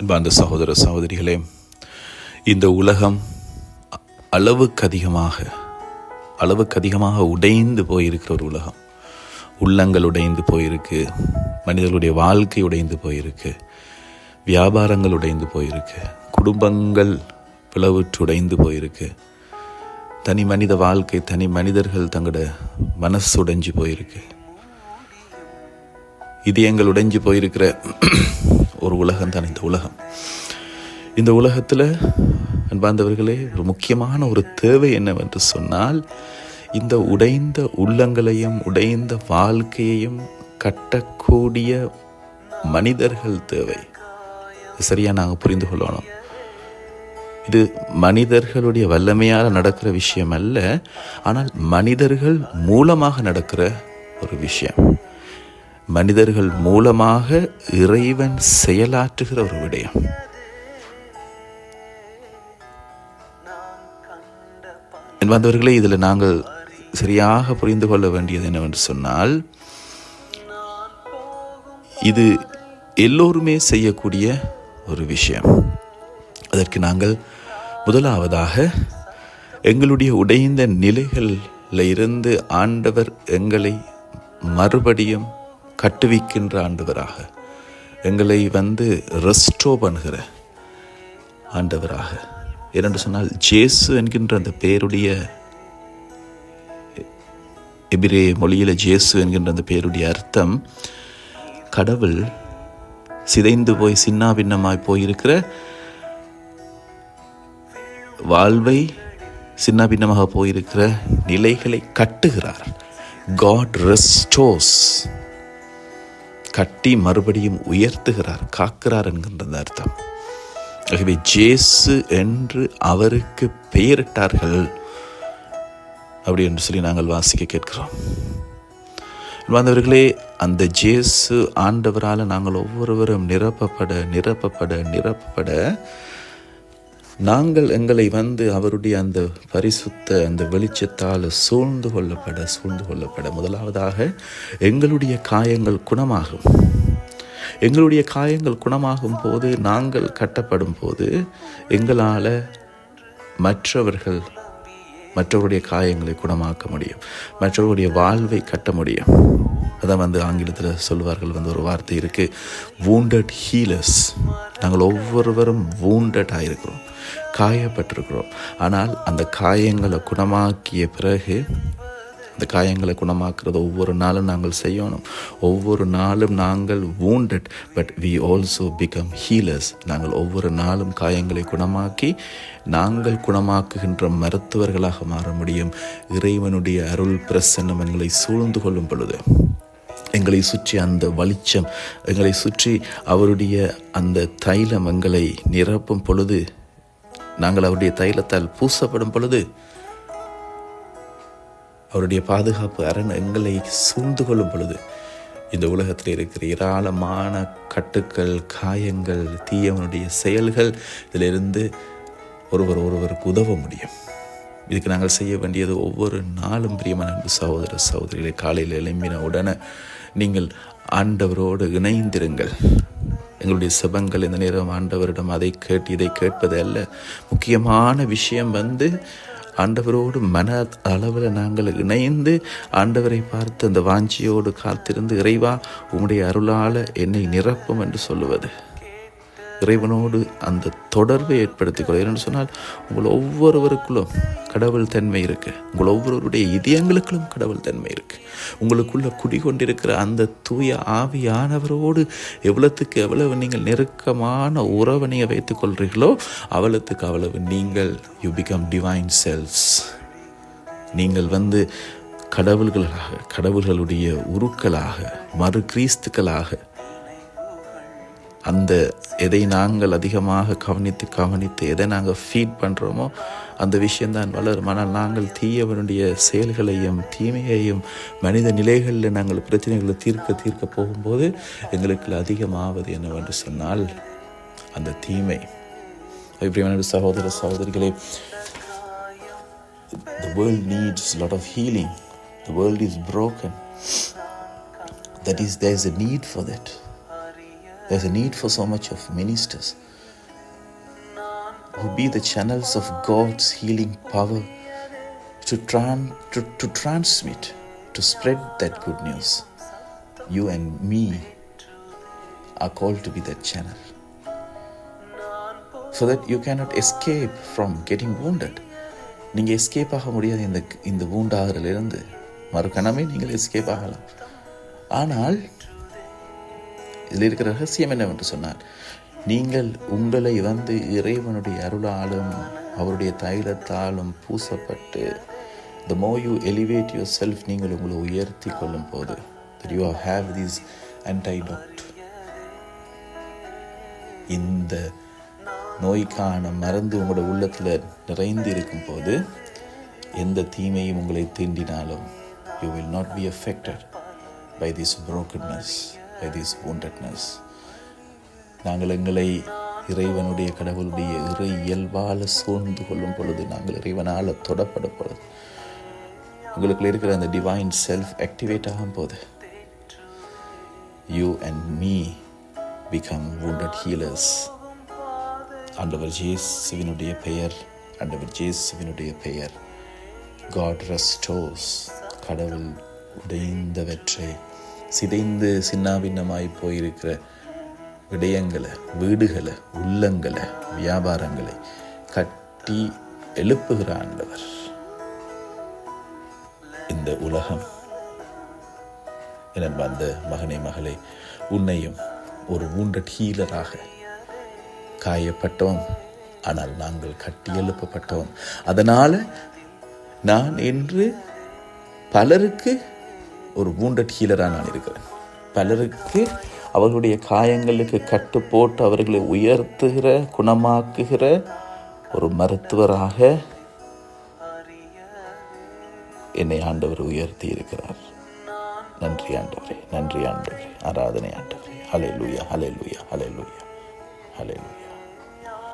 அன்பார்ந்த சகோதர சகோதரிகளே இந்த உலகம் அளவுக்கு அதிகமாக அளவுக்கு அதிகமாக உடைந்து போயிருக்கிற ஒரு உலகம். உள்ளங்கள் உடைந்து போயிருக்கு மனிதர்களுடைய வாழ்க்கை உடைந்து போயிருக்கு வியாபாரங்கள் உடைந்து போயிருக்கு குடும்பங்கள் பிளவுற்று உடைந்து போயிருக்கு தனி மனித வாழ்க்கை தனி மனிதர்கள் தங்களோட மனசு உடைஞ்சு போயிருக்கு. இதயங்கள் உடைஞ்சு போயிருக்கிற ஒரு உலகம் தான் இந்த உலகம். இந்த உலகத்தில் அன்பார்ந்தவர்களே ஒரு முக்கியமான ஒரு தேவை என்னவென்று சொன்னால் இந்த உடைந்த உள்ளங்களையும் உடைந்த வாழ்க்கையையும் கட்டக்கூடிய மனிதர்கள் தேவை. சரியாக நாங்கள் புரிந்து கொள்ளணும். இது மனிதர்களுடைய வல்லமையால் நடக்கிற விஷயம் அல்ல ஆனால் மனிதர்கள் மூலமாக நடக்கிற ஒரு விஷயம். மனிதர்கள் மூலமாக இறைவன் செயலாற்றுகிற ஒரு விடயம். வந்தவர்களே இதில் நாங்கள் சரியாக புரிந்து கொள்ள வேண்டியது என்னவென்று சொன்னால் இது எல்லோருமே செய்யக்கூடிய ஒரு விஷயம். அதற்கு நாங்கள் முதலாவதாக எங்களுடைய உடைந்த நிலைகளில் இருந்து ஆண்டவர் எங்களை மறுபடியும் கட்டுவிக்கின்ற ஆண்டவராக. எங்களை வந்து ரெஸ்டோ பண்ணுகிற ஆண்டவராக. ஏனென்று சொன்னால் ஜேசு என்கின்ற அந்த பேருடைய எபிரே மொழியில் ஜேசு என்கின்ற அந்த பேருடைய அர்த்தம் கடவுள் சிதைந்து போய் சின்னாபின்னமாய் போயிருக்கிற வாழ்வை சின்னாபின்னமாக போயிருக்கிற நிலைகளை கட்டுகிறார். காட் ரெஸ்டோஸ் கட்டி மறுபடியும் உயர்த்துகிறார் காக்கிறார் என்கின்றது அர்த்தம். ஆகவே ஜேசு என்று அவருக்கு பெயரிட்டார்கள் அப்படி என்று சொல்லி நாங்கள் வாசிக்க கேட்கிறோம். வந்தவர்களே அந்த ஜேசு ஆண்டவரால் நாங்கள் ஒவ்வொருவரும் நிரப்பப்பட நிரப்பப்பட நிரப்பப்பட நாங்கள் எங்களை வந்து அவருடைய அந்த பரிசுத்த அந்த வெளிச்சத்தால் சூழ்ந்து கொள்ளப்பட சூழ்ந்து கொள்ளப்பட. முதலாவதாக எங்களுடைய காயங்கள் குணமாகும். எங்களுடைய காயங்கள் குணமாகும் போது நாங்கள் கட்டப்படும் போது எங்களால் மற்றவர்கள் மற்றவருடைய காயங்களை குணமாக்க முடியும். மற்றவருடைய வாழ்வை கட்ட முடியும். அதான் வந்து ஆங்கிலத்தில் சொல்வார்கள் வந்து ஒரு வார்த்தை இருக்குது வூண்டட் ஹீலர்ஸ் நாங்கள் ஒவ்வொருவரும் வூண்டட் ஆகிருக்கிறோம் இருக்கிறோம் காயப்பட்டிருக்கிறோம். ஆனால் அந்த காயங்களை குணமாக்கிய பிறகு அந்த காயங்களை குணமாக்குறது ஒவ்வொரு நாளும் நாங்கள் செய்யணும். ஒவ்வொரு நாளும் நாங்கள் wounded but we also become healers நாங்கள் ஒவ்வொரு நாளும் காயங்களை குணமாக்கி நாங்கள் குணமாக்குகின்ற மருத்துவர்களாக மாற முடியும். இறைவனுடைய அருள் பிரசன்னம் எங்களை சூழ்ந்து கொள்ளும் பொழுது எங்களை சுற்றி அந்த வளிச்சம் எங்களை சுற்றி அவருடைய அந்த தைலம் எங்களை நிரப்பும் பொழுது நாங்கள் அவருடைய தைலத்தால் பூசப்படும் பொழுது அவருடைய பாதுகாப்பு அரண் எங்களை சூழ்ந்து கொள்ளும் பொழுது இந்த உலகத்தில் இருக்கிற ஏராளமான கட்டுக்கள் காயங்கள் தீயவனுடைய செயல்கள் இதிலிருந்து ஒருவர் ஒருவருக்கு உதவ முடியும். இதுக்கு நாங்கள் செய்ய வேண்டியது ஒவ்வொரு நாளும் பிரியமான அன்பு சகோதர சகோதரிகளை காலையில் எழும்பின உடனே நீங்கள் ஆண்டவரோடு இணைந்திருங்கள். எங்களுடைய செபங்கள் இந்த நேரம் ஆண்டவரிடம் அதை கேட்டு இதை கேட்பது அல்ல. முக்கியமான விஷயம் வந்து ஆண்டவரோடு மன அளவில் நாங்கள் இணைந்து ஆண்டவரை பார்த்து அந்த வாஞ்சியோடு காத்திருந்து இறைவா உம்முடைய அருளால் என்னை நிரப்பும் என்று சொல்லுவது. இறைவனோடு அந்த தொடர்பை ஏற்படுத்திக் கொள்ள. ஏன்னு சொன்னால் உங்கள் ஒவ்வொருவருக்குள்ளும் கடவுள் தன்மை இருக்கு. உங்கள் ஒவ்வொருவருடைய இதயங்களுக்குள்ளும் கடவுள் தன்மை இருக்கு. உங்களுக்குள்ள குடிகொண்டிருக்கிற அந்த தூய ஆவியானவரோடு எவ்வளத்துக்கு எவ்வளவு நீங்கள் நெருக்கமான உறவை நீங்கள் வைத்துக் கொள்றீங்களோ அவ்வளவு நீங்கள் யூ பிகம் டிவைன் செல்ஸ் நீங்கள் வந்து கடவுள்களாக கடவுள்களுடைய உருக்களாக மறு கிறிஸ்துக்களாக அந்த எதை நாங்கள் அதிகமாக கவனித்து கவனித்து எதை நாங்கள் ஃபீட் பண்ணுறோமோ அந்த விஷயம்தான் வளரும். ஆனால் நாங்கள் தீயவனுடைய செயல்களையும் தீமையையும் மனித நிலைகளில் நாங்கள் பிரச்சனைகளை தீர்க்க தீர்க்க போகும்போது எங்களுக்கு அதிகமாவது என்னவென்று சொன்னால் அந்த தீமை. இப்படியான சகோதர சகோதரிகளே the world needs lot of healing the world is is that is is is a need for that There's a need for so much of ministers who be the channels of God's healing power to, tran- to, to transmit, to spread that good news. You and me are called to be that channel. So that you cannot escape from getting wounded. நீங்கள் escape ஆக முடியாது இந்த இந்த வூண்டாகிறதுலேருந்து மறுக்கணமே நீங்கள் escape ஆகலாம் ஆனால் இதில் இருக்கிற ரகசியம் என்னவென்று சொன்னார் நீங்கள் உங்களை வந்து இறைவனுடைய அருளாலும் அவருடைய தைலத்தாலும் பூசப்பட்டு த மோ யூ எலிவேட் யுவர் செல்ஃப் நீங்கள் உங்களை உயர்த்தி கொள்ளும் போது that you have this antidote. இந்த நோய்க்கான மருந்து உங்களோட உள்ளத்தில் நிறைந்து இருக்கும் போது எந்த தீமையும் உங்களை தீண்டினாலும் you will not be affected by this brokenness by this woundedness. நாங்கள் எங்களை இறைவனுடைய கடவுளுடைய இறை இயல்பால் சூழ்ந்து கொள்ளும் பொழுது நாங்கள் இறைவனால் தொடப்படும் பொழுது உங்களுக்குள்ள இருக்கிற அந்த டிவைன் செல்ஃப் ஆக்டிவேட் ஆகும் போது you and me become wounded healers ஆண்டவர் ஜேசுவினுடைய பெயர் ஆண்டவர் ஜேசுவினுடைய பெயர். காட் ரெஸ்டோஸ் கடவுள் உடைந்தவற்றை சிதைந்து சின்னாபின்னமாய் போயிருக்கிற விடயங்களை வீடுகளை உள்ளங்களை வியாபாரங்களை கட்டி எழுப்புகிற ஆண்டவர். இந்த உலகம். என் அந்த மகனே மகளே உன்னையும் ஒரு ஊண்ட ஹீலராக காயப்பட்டோம். ஆனால் நாங்கள் கட்டி எழுப்பப்பட்டோம். அதனால் நான் என்று பலருக்கு ஒரு வூண்டட் ஹீலராக நான் இருக்கிறேன். பலருக்கு அவர்களுடைய காயங்களுக்கு கட்டு போட்டு அவர்களை உயர்த்துகிற குணமாக்குகிற ஒரு மருத்துவராக என்னை ஆண்டவர் உயர்த்தி இருக்கிறார். நன்றி ஆண்டவரே நன்றி ஆண்டவரே ஆராதனை ஆண்டவரே. அலை லூயா அலை லூயா அலை லூயா அலை லூயா